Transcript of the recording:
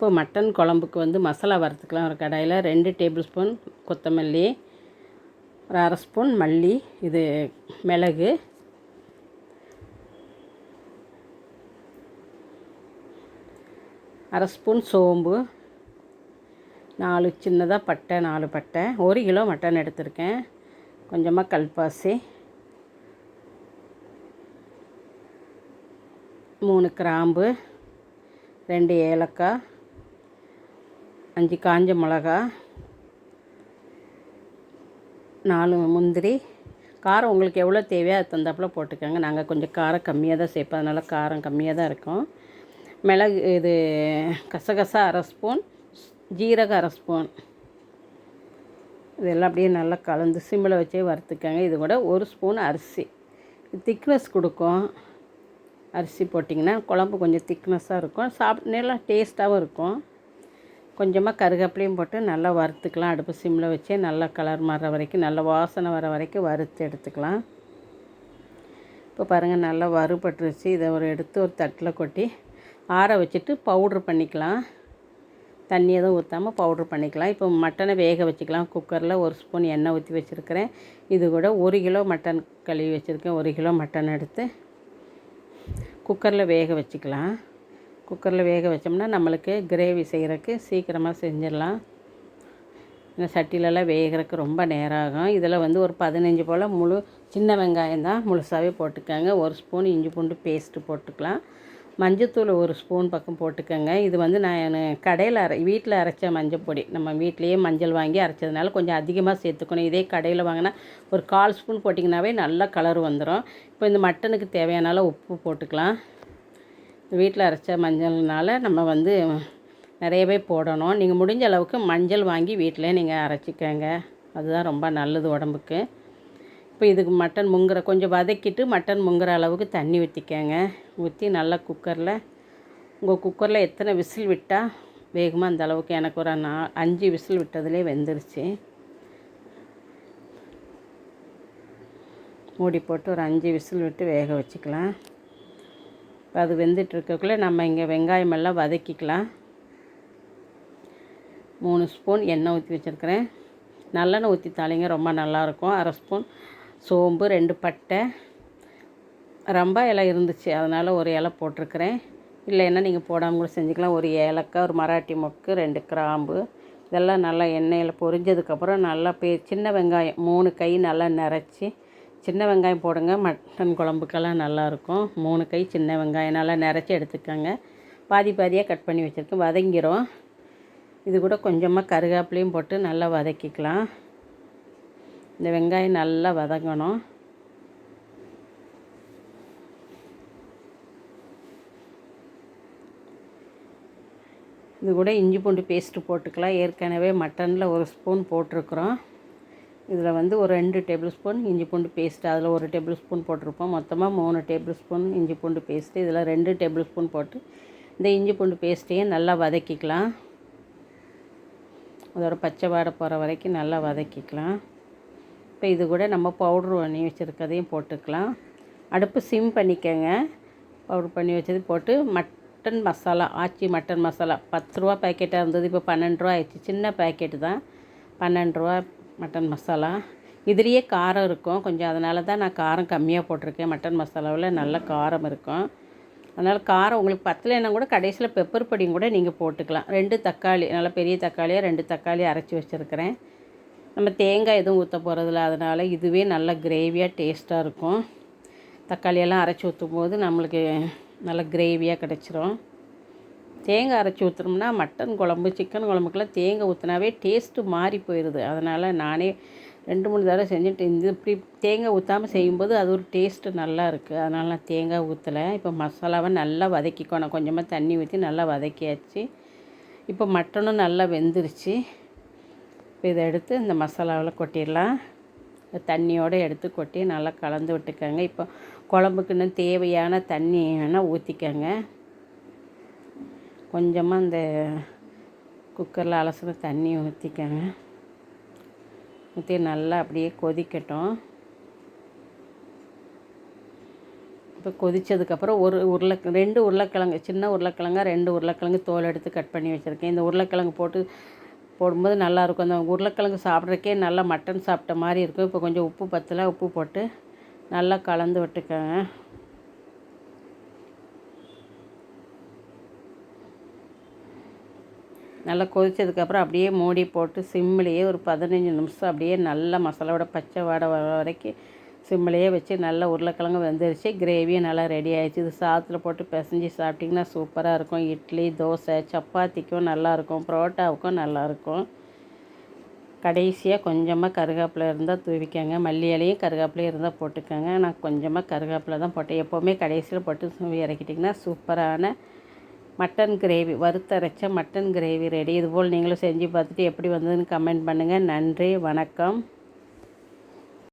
இப்போ மட்டன் குழம்புக்கு வந்து மசாலா வறுத்துக்கலாம். ஒரு கடாயில் ரெண்டு டேபிள் ஸ்பூன் கொத்தமல்லி ஒரு அரை ஸ்பூன் மல்லி இது மிளகு. அரை ஸ்பூன் சோம்பு. நாலு சின்னதாக பட்டை நாலு பட்டை. ஒரு கிலோ மட்டன் எடுத்திருக்கேன். கொஞ்சமாக கல்பாசி. மூணு கிராம்பு. ரெண்டு ஏலக்காய். அஞ்சு காஞ்ச மிளகா நாலு முந்திரி. காரம் உங்களுக்கு எவ்வளோ தேவையோ அது தந்தாப்பில் போட்டுக்கோங்க. நாங்கள் கொஞ்சம் காரம் கம்மியாக தான் சேர்ப்போம். அதனால் காரம் கம்மியாக தான் இருக்கும். மிளகு இது கசகசா அரை ஸ்பூன் ஜீரகம் அரை ஸ்பூன். இதெல்லாம் அப்படியே நல்லா கலந்து சிம்மில் வச்சே வறுத்துக்கோங்க. இது கூட ஒரு ஸ்பூன் அரிசி. திக்னஸ் கொடுக்கும். அரிசி போட்டிங்கன்னா குழம்பு கொஞ்சம் திக்னஸாக இருக்கும். சாப்பிட்டு நல்லா டேஸ்ட்டாகவும் இருக்கும். கொஞ்சமாக கருகப்பிலையும் போட்டு நல்லா வறுத்துக்கலாம். அடுப்பு சிம்மில் வச்சே நல்லா கலர் மாற வரைக்கும் நல்ல வாசனை வர வரைக்கும் வறுத்து எடுத்துக்கலாம். இப்போ பாருங்கள் நல்லா வறுபட்டுருச்சு. இதை ஒரு எடுத்து ஒரு தட்டில் கொட்டி ஆற வச்சுட்டு பவுட்ரு பண்ணிக்கலாம். தண்ணி எதுவும் ஊற்றாமல் பவுட்ரு பண்ணிக்கலாம். இப்போ மட்டனை வேக வச்சுக்கலாம். குக்கரில் ஒரு ஸ்பூன் எண்ணெய் ஊற்றி வச்சுருக்கிறேன். இது கூட ஒரு கிலோ மட்டன் கழுவி வச்சுருக்கேன். ஒரு கிலோ மட்டன் எடுத்து குக்கரில் வேக வச்சுக்கலாம். குக்கரில் வேக வச்சோம்னா நம்மளுக்கு கிரேவி செய்கிறக்கு சீக்கிரமாக செஞ்சிடலாம். இந்த சட்டிலெல்லாம் வேகிறதுக்கு ரொம்ப நேரம் ஆகும் இதில் வந்து ஒரு பதினஞ்சு போல் முழு சின்ன வெங்காயம் தான் முழுசாகவே போட்டுக்கோங்க. ஒரு ஸ்பூன் இஞ்சி பூண்டு பேஸ்ட்டு போட்டுக்கலாம். மஞ்சத்தூள் ஒரு ஸ்பூன் பக்கம் போட்டுக்கோங்க. இது வந்து நான் கடையில் அரை வீட்டில் அரைச்ச மஞ்சள் பொடி. நம்ம வீட்லேயே மஞ்சள் வாங்கி அரைச்சதுனால கொஞ்சம் அதிகமாக சேர்த்துக்கணும். இதே கடையில் வாங்கினா ஒரு கால் ஸ்பூன் போட்டிங்கனாவே நல்லா கலர் வந்துடும். இப்போ இந்த மட்டனுக்கு தேவையான உப்பு போட்டுக்கலாம். வீட்டில் அரைச்ச மஞ்சள்னால நம்ம வந்து நிறையவே போடணும். நீங்கள் முடிஞ்ச அளவுக்கு மஞ்சள் வாங்கி வீட்டிலே நீங்கள் அரைச்சிக்கங்க. அதுதான் ரொம்ப நல்லது உடம்புக்கு. இப்போ இதுக்கு மட்டன் முங்குற கொஞ்சம் வதக்கிட்டு மட்டன் முங்குற அளவுக்கு தண்ணி ஊற்றிக்கங்க ஊற்றி நல்லா குக்கரில் உங்கள் குக்கரில் எத்தனை விசில் விட்டால் வேகமாக அந்த அளவுக்கு எனக்கு ஒரு நா அஞ்சு விசில் விட்டதுலேயே வெந்துருச்சு. மூடி போட்டு ஒரு அஞ்சு விசில் விட்டு வேக வச்சுக்கலாம். அது வெந்துட்டுருக்கக்குள்ளே நம்ம இங்கே வெங்காயமெல்லாம் வதக்கிக்கலாம். மூணு ஸ்பூன் எண்ணெய் ஊற்றி வச்சுருக்கிறேன். நல்லெண்ணெய் ஊற்றி தாளிங்க ரொம்ப நல்லாயிருக்கும். அரை ஸ்பூன் சோம்பு ரெண்டு பட்டை. ரொம்ப இலை இருந்துச்சு அதனால் ஒரு இலை போட்டிருக்கிறேன். இல்லைன்னா நீங்கள் போடாமல் கூட செஞ்சுக்கலாம். ஒரு ஏலக்காய் ஒரு மராட்டி மொக்கு ரெண்டு கிராம்பு. இதெல்லாம் நல்லா எண்ணெயில் பொரிஞ்சதுக்கப்புறம் நல்லா பே சின்ன வெங்காயம் மூணு கை நல்லா நிறச்சி சின்ன வெங்காயம் போடுங்க. மட்டன் குழம்புக்கெல்லாம் நல்லாயிருக்கும். மூணு கை சின்ன வெங்காயம். நல்லா நிறச்சி எடுத்துக்கோங்க. பாதி பாதியாக கட் பண்ணி வச்சுருக்கேன். வதங்கிரும். இது கூட கொஞ்சமாக கருவேப்பிலையும் போட்டு நல்லா வதக்கிக்கலாம். இந்த வெங்காயம் நல்லா வதங்கணும். இது கூட இஞ்சி பூண்டு பேஸ்ட்டு போட்டுக்கலாம். ஏற்கனவே மட்டனில் ஒரு ஸ்பூன் போட்டிருக்குறோம். இதில் வந்து ஒரு ரெண்டு டேபிள் ஸ்பூன் இஞ்சி பூண்டு பேஸ்ட்டு அதில் ஒரு டேபிள் ஸ்பூன் போட்டிருப்போம். மொத்தமாக மூணு டேபிள் ஸ்பூன் இஞ்சி பூண்டு பேஸ்ட்டு இதில் ரெண்டு டேபிள் ஸ்பூன் போட்டு இந்த இஞ்சி பூண்டு பேஸ்ட்டையும் நல்லா வதக்கிக்கலாம். அதோட பச்சை வாடை போகிற வரைக்கும் நல்லா வதக்கிக்கலாம். இப்போ இது கூட நம்ம பவுட்ரு பண்ணி வச்சுருக்கதையும் போட்டுக்கலாம். அடுப்பு சிம் பண்ணிக்கோங்க. பவுட்ரு பண்ணி வச்சது போட்டு mutton masala Aachi mutton masala பத்து ரூபா பேக்கெட்டாக இருந்தது இப்போ பன்னெண்டு ரூபா ஆயிடுச்சு. சின்ன பேக்கெட்டு தான். பன்னெண்டு ரூபா மட்டன் மசாலா. இதுலேயே காரம் இருக்கும். கொஞ்சம் அதனால தான் நான் காரம் கம்மியாக போட்டிருக்கேன். மட்டன் மசாலாவில் நல்ல காரம் இருக்கும். அதனால் காரம் உங்களுக்கு பத்தலைன்னா கூட கடைசியில் பெப்பர் பொடியும் கூட நீங்கள் போட்டுக்கலாம். ரெண்டு தக்காளி நல்லா பெரிய தக்காளியாக ரெண்டு தக்காளி அரைச்சி வச்சுருக்கிறேன். நம்ம தேங்காய் எதுவும் ஊற்ற போகிறதில்ல அதனால் இதுவே நல்ல கிரேவியாக டேஸ்ட்டாக இருக்கும். தக்காளியெல்லாம் அரைச்சி ஊற்றும் போது நம்மளுக்கு நல்ல கிரேவியாக கிடச்சிரும். தேங்காய் அரைச்சி ஊற்றுனோம்னா மட்டன் குழம்பு சிக்கன் குழம்புக்கெல்லாம் தேங்காய் ஊற்றினாவே டேஸ்ட்டு மாறி போயிடுது அதனால் நானே ரெண்டு மூணு தடவை செஞ்சுட்டு இந்த இப்படி தேங்காய் ஊற்றாமல் செய்யும்போது அது ஒரு டேஸ்ட்டு நல்லா இருக்குது அதனால் நான் தேங்காய் ஊற்றலை இப்போ மசாலாவை நல்லா வதக்கிக்கணும். கொஞ்சமாக தண்ணி ஊற்றி நல்லா வதக்கியாச்சு. இப்போ மட்டனும் நல்லா வெந்துருச்சு. இப்போ இதை எடுத்து இந்த மசாலாவில் கொட்டிடலாம். தண்ணியோடு எடுத்து கொட்டி நல்லா கலந்து விட்டுக்கோங்க. இப்போ குழம்புக்குன்னு தேவையான தண்ணி வேணால் ஊற்றிக்கோங்க கொஞ்சமாக இந்த குக்கரில் அலசின தண்ணி ஊற்றிக்கோங்க ஊற்றி நல்லா அப்படியே கொதிக்கட்டும். இப்போ கொதித்ததுக்கப்புறம் ஒரு உருளை ரெண்டு உருளைக்கிழங்கு சின்ன உருளைக்கிழங்கா ரெண்டு உருளைக்கிழங்கு தோல் எடுத்து கட் பண்ணி வச்சுருக்கேன். இந்த உருளைக்கிழங்கு போட்டு போடும்போது நல்லாயிருக்கும் அந்த உருளைக்கிழங்கு சாப்பிட்றக்கே நல்லா மட்டன் சாப்பிட்ட மாதிரி இருக்கும். இப்போ கொஞ்சம் உப்பு பத்தலை உப்பு போட்டு நல்லா கலந்து விட்டுக்கோங்க. நல்லா கொதித்ததுக்கப்புறம் அப்படியே மூடி போட்டு சிம்மிலேயே ஒரு பதினஞ்சு நிமிஷம் அப்படியே நல்லா மசாலாவோட பச்சை வாடை வர வரைக்கும் சிம்மிலேயே வச்சு நல்லா உருளைக்கிழங்கு வெந்துருச்சு. கிரேவியும் நல்லா ரெடி ஆயிடுச்சு. இது சாதத்தில் போட்டு பிசைஞ்சு சாப்பிட்டிங்கன்னா சூப்பராக இருக்கும். இட்லி தோசை சப்பாத்திக்கும் நல்லாயிருக்கும் பரோட்டாவுக்கும் நல்லாயிருக்கும் கடைசியாக கொஞ்சமாக கருகாப்பில் இருந்தால் தூவிக்கங்க. மல்லி இலையும் கருவேப்பிலையும் இருந்தால் போட்டுக்கோங்க. நான் கொஞ்சமாக கருகாப்பில் தான் போட்டேன். எப்போவுமே கடைசியில் போட்டு இறக்கிட்டிங்கன்னா சூப்பரான மட்டன் கிரேவி வறுத்தரைச்ச மட்டன் கிரேவி ரெடி இதுபோல் நீங்களும் செஞ்சு பார்த்துட்டு எப்படி வந்ததுன்னு கமெண்ட் பண்ணுங்கள் நன்றி வணக்கம்.